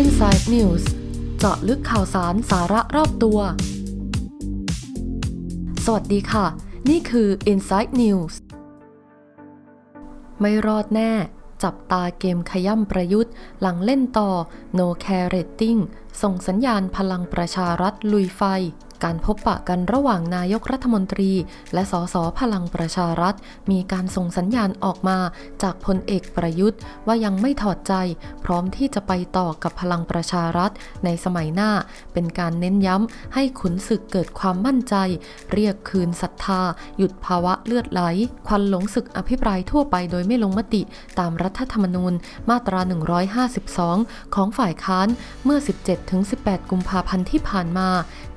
Inside News เจาะลึกข่าวสารสาระรอบตัว สวัสดีค่ะ นี่คือ Inside News ไม่รอดแน่ จับตาเกมขย่ำประยุทธ์ หลังเล่นต่อ No Care Rating ส่งสัญญาณพลังประชารัฐลุยไฟ การพบปะกันระหว่างนายกรัฐมนตรี และสสพลังประชารัฐ มีการส่งสัญญาณออกมาจากพลเอกประยุทธ์ ว่ายังไม่ถอดใจ พร้อมที่จะไปต่อกับพลังประชารัฐ ในสมัยหน้า เป็นการเน้นย้ำให้ขุนศึกเกิดความมั่นใจ เรียกคืนศรัทธา หยุดภาวะเลือดไหล ควันหลงศึกอภิปรายทั่วไปโดยไม่ลงมติตามรัฐธรรมนูญมาตรา 152 ของฝ่ายค้านเมื่อ 17-18 กุมภาพันธ์ที่ผ่านมา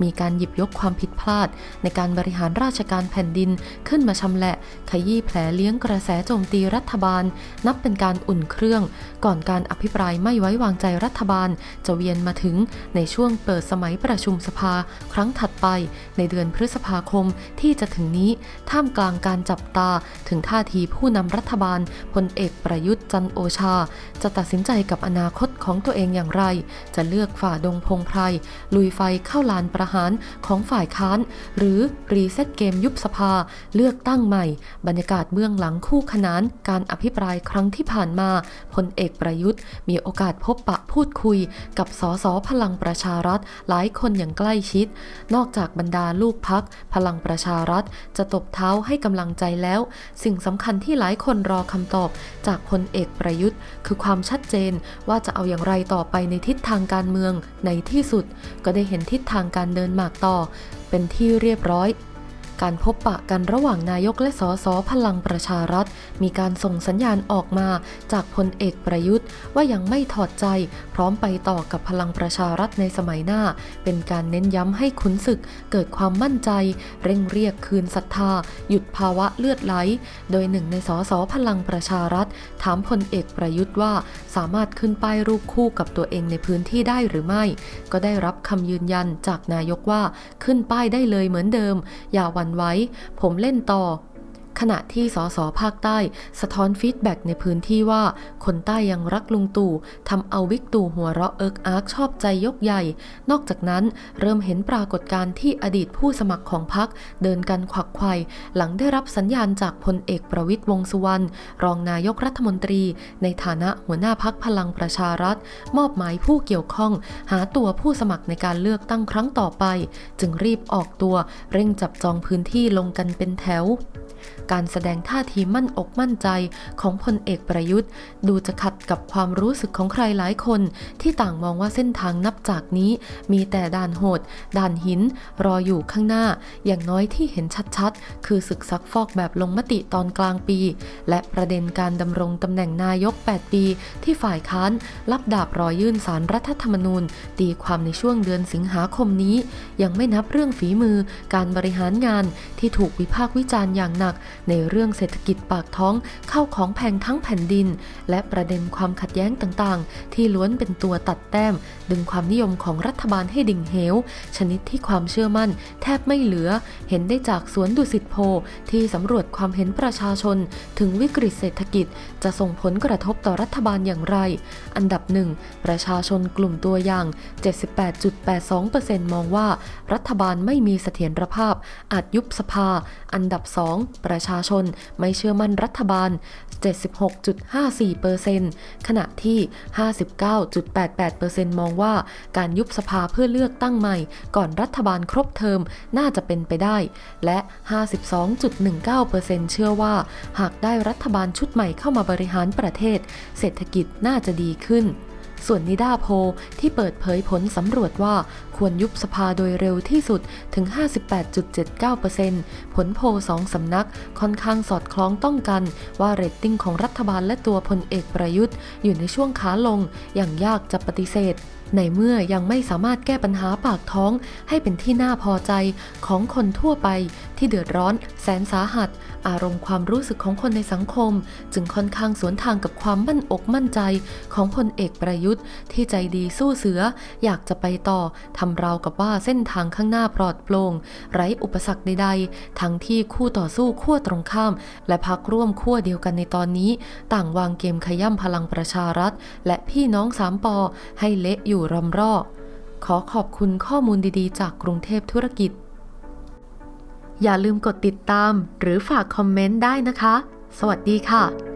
มีการหยิบยกความผิดพลาด ในการบริหารราชการแผ่นดินขึ้นมาชำแหละ ขยี้แผลเลี้ยงกระแสโจมตีรัฐบาล นับเป็นการอุ่นเครื่อง ก่อนการอภิปรายไม่ไว้วางใจรัฐบาล จะเวียนมาถึงในช่วงเปิดสมัยประชุมสภา ครั้งถัดไป ในเดือนพฤษภาคมที่จะถึงนี้ ท่ามกลางการจับตาถึงท่าทีผู้นำรัฐบาลพลเอกประยุทธ์จันโอชา จะตัดสินใจกับอนาคตของตัวเองอย่างไร จะเลือกฝ่าดงพงไพรลุยไฟเข้าลานประหารของฝ่ายค้าน หรือรีเซ็ตเกมยุบสภา เลือกตั้งใหม่ บรรยากาศเบื้องหลังคู่ขนาน การอภิปรายครั้งที่ผ่านมาพลเอกประยุทธ์ มีโอกาสพบปะพูดคุย กับสสพลังประชารัฐ หลายคนอย่างใกล้ชิด นอกจากบรรดาลูกพักพลังประชารัฐ จะตบเท้าให้กำลังใจแล้ว สิ่งสำคัญที่หลายคนรอคำตอบ จากพลเอกประยุทธ์ คือความชัดเจนว่าจะเอาอย่างไรต่อไปในทิศทางการเมืองในที่สุด ก็ได้เห็นทิศทางการเดินหมากต่อเป็นที่เรียบร้อย การพบปะกันระหว่างนายกและสสพลังประชารัฐ มีการส่งสัญญาณออกมาจากพลเอกประยุทธ์ ว่ายังไม่ถอดใจ พร้อมไปต่อกับพลังประชารัฐในสมัยหน้า เป็นการเน้นย้ำให้ขุนศึกเกิดความมั่นใจ เร่งเรียกคืนศรัทธา หยุดภาวะเลือดไหล โดยหนึ่งในสสพลังประชารัฐ ถามพลเอกประยุทธ์ว่าสามารถขึ้นป้ายรูปคู่กับตัวเองในพื้นที่ได้หรือไม่ ก็ได้รับคำยืนยันจากนายกว่าขึ้นป้ายได้เลยเหมือนเดิมอย่าหวันไว้ ผมเล่นต่อ ขณะที่สสภาคใต้ สะท้อนฟีดแบ็กในพื้นที่ว่า คนใต้ยังรักลุงตู่ทำเอาวิกตู่หัวเราะเอิกอาร์กชอบใจยกใหญ่ นอกจากนั้นเริ่มเห็นปรากฏการณ์ที่อดีตผู้สมัครของพรรคเดินกันขวักไขว่หลังได้รับสัญญาณจากพลเอกประวิตยวงสุวรรณรองนายกรัฐมนตรี ในฐานะหัวหน้าพักพลังประชารัฐ มอบหมายผู้เกี่ยวข้อง หาตัวผู้สมัครในการเลือกตั้งครั้งต่อไป จึงรีบออกตัวเร่งจับจองพื้นที่ลงกันเป็นแถวการแสดงท่าทีมั่นอกมั่นใจของพลเอกประยุทธ์ ดูจะขัดกับความรู้สึกของใครหลายคน ที่ต่างมองว่าเส้นทางนับจากนี้ มีแต่ด่านโหด ด่านหิน รออยู่ข้างหน้า อย่างน้อยที่เห็นชัดๆ คือศึกซักฟอกแบบลงมติตอนกลางปี และประเด็นการดำรงตำแหน่งนายก 8 ปี ที่ฝ่ายค้านรับดาบรอยื่นสารรัฐธรรมนูญ ตีความในช่วงเดือนสิงหาคมนี้ ยังไม่นับเรื่องฝีมือ การบริหารงานที่ถูกวิพากษ์วิจารณ์อย่างหนักในเรื่องเศรษฐกิจปากท้องเข้าของแพงทั้งแผ่นดิน และประเด็นความขัดแย้งต่างๆ ที่ล้วนเป็นตัวตัดแต้ม ดึงความนิยมของรัฐบาลให้ดิ่งเหว ชนิดที่ความเชื่อมั่น แทบไม่เหลือ เห็นได้จากสวนดุสิตโพที่สำรวจความเห็นประชาชน ถึงวิกฤตเศรษฐกิจ จะส่งผลกระทบต่อรัฐบาลอย่างไร อันดับหนึ่งประชาชนกลุ่มตัวอย่าง 78.82%มองว่า รัฐบาลไม่มีเสถียรภาพอาจยุบสภา อันดับ 2 ประชาชนไม่เชื่อมั่นรัฐบาล 76.54%ขณะที่ 59.88%มองว่าการยุบสภาเพื่อเลือกตั้งใหม่ ก่อนรัฐบาลครบเทอมน่าจะเป็นไปได้ และ 52.19%เชื่อว่า หากได้รัฐบาลชุดใหม่เข้ามาบริหารประเทศ เศรษฐกิจน่าจะดีขึ้น ส่วนนิดาโพลที่เปิดเผยผลสำรวจว่าควรยุบสภาโดยเร็วที่สุดถึง 58.79%ผลโพลสองสำนักค่อนข้างสอดคล้องต้องกัน ว่าเรตติ้งของรัฐบาลและตัวพลเอกประยุทธ์ อยู่ในช่วงขาลงอย่างยากจะปฏิเสธในเมื่อยังไม่สามารถแก้ปัญหาปากท้องให้เป็นที่น่าพอใจของคนทั่วไปที่เดือดร้อนแสนสาหัส อารมณ์ความรู้สึกของคนในสังคม จึงค่อนข้างสวนทางกับความมั่นอกมั่นใจของพลเอกประยุทธ์ ที่ใจดีสู้เสือ อยากจะไปต่อทำราวกับว่าเส้นทางข้างหน้าปลอดโปร่งไร้อุปสรรคใดๆ ทั้งที่คู่ต่อสู้ขั้วตรงข้าม และพักร่วมขั้วเดียวกันในตอนนี้ ต่างวางเกมขย่ำพลังประชารัฐ และพี่น้องสามปอให้เละอยู่รำรอขอขอบคุณข้อมูลดีๆ จากกรุงเทพธุรกิจ อย่าลืมกดติดตามหรือฝากคอมเมนต์ได้นะคะ สวัสดีค่ะ